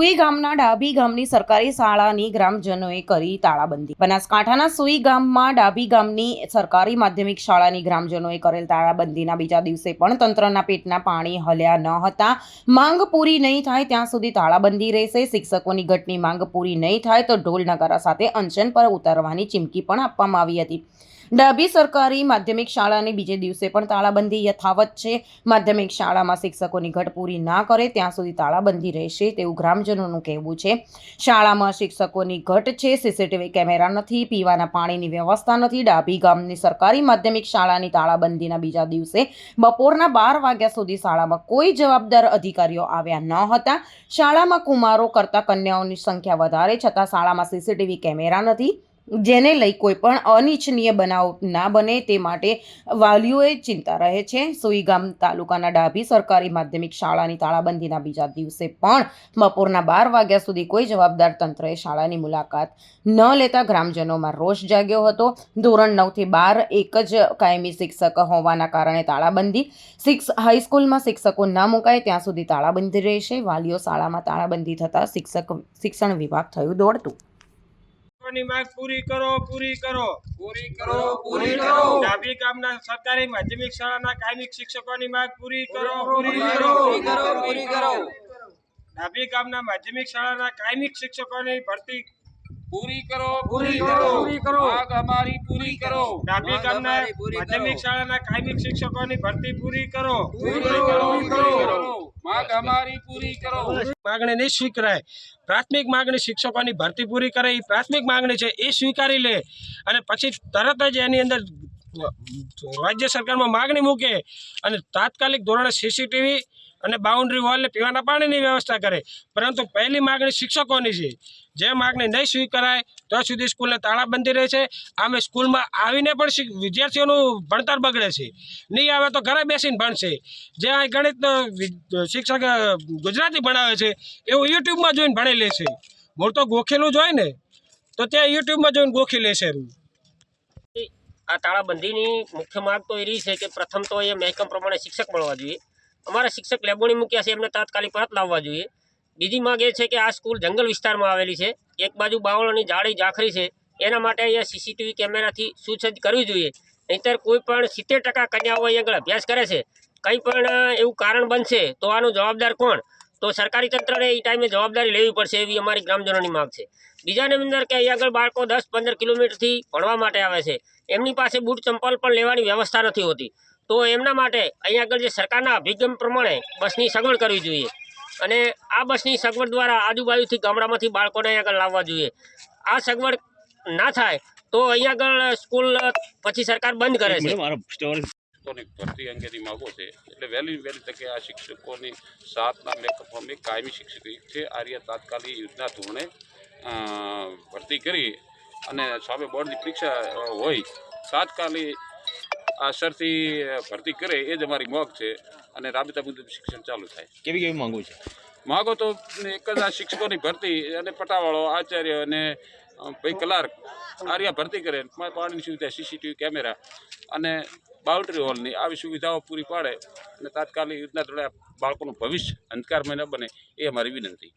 સુઈ ગામના ડાભી ગામની સરકારી શાળાની ગ્રામજનોએ કરી તાળાબંધી. બનાસકાંઠાના સુઈ ગામમાં ડાભી ગામની સરકારી માધ્યમિક શાળાની ગ્રામજનોએ કરેલ તાળાબંધીના બીજા દિવસે પણ તંત્રના પેટના પાણી હલ્યા ન હતા. માંગ પૂરી નહીં થાય ત્યાં સુધી તાળાબંધી રહેશે. શિક્ષકોની ઘટની માંગ પૂરી નહીં થાય તો ઢોલ નગારા સાથે અનશન પર ઉતારવાની ચીમકી પણ આપવામાં આવી હતી. ડાભી સરકારી માધ્યમિક શાળાની બીજે દિવસે પણ તાળાબંધી યથાવત છે. માધ્યમિક શાળામાં શિક્ષકોની ઘટ પૂરી ના કરે, ત્યાં સુધી તાળાબંધી રહેશે તેવું ગ્રામજનોનું કહેવું છે. શાળામાં શિક્ષકોની ઘટ છે, સીસીટીવી કેમેરા નથી, પીવાના પાણીની વ્યવસ્થા નથી. ડાભી ગામની સરકારી માધ્યમિક શાળાની તાળાબંધીના બીજા દિવસે બપોરના બાર વાગ્યા સુધી શાળામાં કોઈ જવાબદાર અધિકારીઓ આવ્યા ન હતા. શાળામાં કુમારો કરતાં કન્યાઓની સંખ્યા વધારે, છતાં શાળામાં સીસીટીવી કેમેરા નથી. જેને લઈ કોઈ પણ અનિચ્છનીય બનાવ ના બને તે માટે વાલીઓએ ચિંતા રહે છે. સુઈગામ તાલુકાના ડાભી સરકારી માધ્યમિક શાળાની તાળાબંધીના બીજા દિવસે પણ બપોરના બાર વાગ્યા સુધી કોઈ જવાબદાર તંત્રએ શાળાની મુલાકાત ન લેતા ગ્રામજનોમાં રોષ જાગ્યો હતો. ધોરણ નવથી બાર એક જ કાયમી શિક્ષક હોવાના કારણે તાળાબંધી શિક્ષ, હાઈસ્કૂલમાં શિક્ષકો ના મુકાય, ત્યાં સુધી તાળાબંધી રહેશે. વાલીઓ શાળામાં તાળાબંધી થતાં શિક્ષક, શિક્ષણ વિભાગ થયું દોડતું. ની માંગ પૂરી કરો પૂરી કરો. પૂરી કરો પૂરી કરો. ડાભી ગામના સરકારી માધ્યમિક શાળાના કાયમિક શિક્ષકોની માંગ પૂરી કરો પૂરી કરો. કરો પૂરી કરો ડાબી ગામના માધ્યમિક શાળાના કાયમિક શિક્ષકોની ભરતી પૂરી કરો પૂરી કરો. પૂરી કરો. માંગ અમારી પૂરી કરો. ડાબી ગામના. માધ્યમિક શાળાના કાયમિક શિક્ષકોની ભરતી પૂરી કરો પૂરી કરો. પૂરી કરો. માંગ અમારી પૂરી કરો. માગણી નહીં સ્વીકારાય. પ્રાથમિક માગણી શિક્ષકોની ભરતી પૂરી કરે એ પ્રાથમિક માગણી છે એ સ્વીકારી લે. અને પછી તરત જ એની અંદર રાજ્ય સરકારમાં માગણી મૂકે અને તાત્કાલિક ધોરણે સીસીટીવી અને બાઉન્ડ્રી વોલને પીવાના પાણીની વ્યવસ્થા કરે. પરંતુ પહેલી માગણી શિક્ષકોની છે. જે માગણી નહીં સ્વીકારાય ત્યાં સુધી સ્કૂલને તાળાબંધી રહે છે. આમે સ્કૂલમાં આવીને પણ વિદ્યાર્થીઓનું ભણતર બગડે છે. નહીં આવે તો ઘરે બેસીને ભણશે. જે આ ગણિત શિક્ષક ગુજરાતી ભણાવે છે, એવું યુટ્યુબમાં જોઈને ભણી લે છે. મૂળ તો ગોખેલું જ હોય ને, તો ત્યાં યુટ્યુબમાં જોઈને ગોખી લે છે આ તાળાબંધીની મુખ્ય માગ તો એ રહી છે કે પ્રથમ તો એ મહેકમ પ્રમાણે શિક્ષક મળવા જોઈએ. અમારા શિક્ષક લેબોણી મૂક્યા છે, એમને તાત્કાલિક પરત લાવવા જોઈએ. બીજી માગ એ છે કે આ સ્કૂલ જંગલ વિસ્તારમાં આવેલી છે. એક બાજુ બાવળોની જાળી જાખરી છે. એના માટે અહીંયા સીસીટીવી કેમેરાથી સુસજ્જ કરવી જોઈએ. નહીંતર કોઈ પણ સિત્તેર ટકા કન્યાઓ અહીં આગળ અભ્યાસ કરે છે. કંઈ પણ એવું કારણ બનશે તો આનો જવાબદાર કોણ? તો સરકારી તંત્રને એ ટાઈમે જવાબદારી લેવી પડશે એવી અમારી ગ્રામજનોની માગ છે. બીજાની અંદર કે અહીંયા આગળ બાળકો દસ પંદર કિલોમીટરથી ભણવા માટે આવે છે. એમની પાસે બૂટ ચંપલ પણ લેવાની વ્યવસ્થા નથી હોતી. તો એમના માટે અહીંયા આગળ જે સરકારના અભિગમ પ્રમાણે બસની સગવડ કરવી જોઈએ. અને આ બસની સગવડ દ્વારા આજુબાજુથી ગામડામાંથી બાળકોને અહીંયા આગળ લાવવા જોઈએ. આ સગવડ ના થાય તો અહીંયા આગળ સ્કૂલ પછી સરકાર બંધ કરે છે. શિક્ષકોની ભરતી અંગેની માગો છે. એટલે વહેલી વહેલી તકે આ શિક્ષકોની સાતના મેકઅપ અમે કાયમી શિક્ષક છે આર્ય તાત્કાલિક યોજના ધોરણે ભરતી કરી અને સામે બોર્ડની પરીક્ષા હોય. તાત્કાલિક આ સરથી ભરતી કરે એ જ અમારી માગ છે અને રાબેતા મુજબ શિક્ષણ ચાલુ થાય. કેવી કેવી માંગુ છે? માગો તો એક જ આ શિક્ષકોની ભરતી અને પટાવાળો આચાર્ય અને ભાઈ ક્લાર્ક આર્યા ભરતી કરે. પાણીની સુવિધા સીસીટીવી કેમેરા અને બાઉન્ડ્રી હોલની આવી સુવિધાઓ પૂરી પાડે અને તાત્કાલિક યોજના દ્વારા બાળકોનું ભવિષ્ય અંધકારમય ન બને એ અમારી વિનંતી.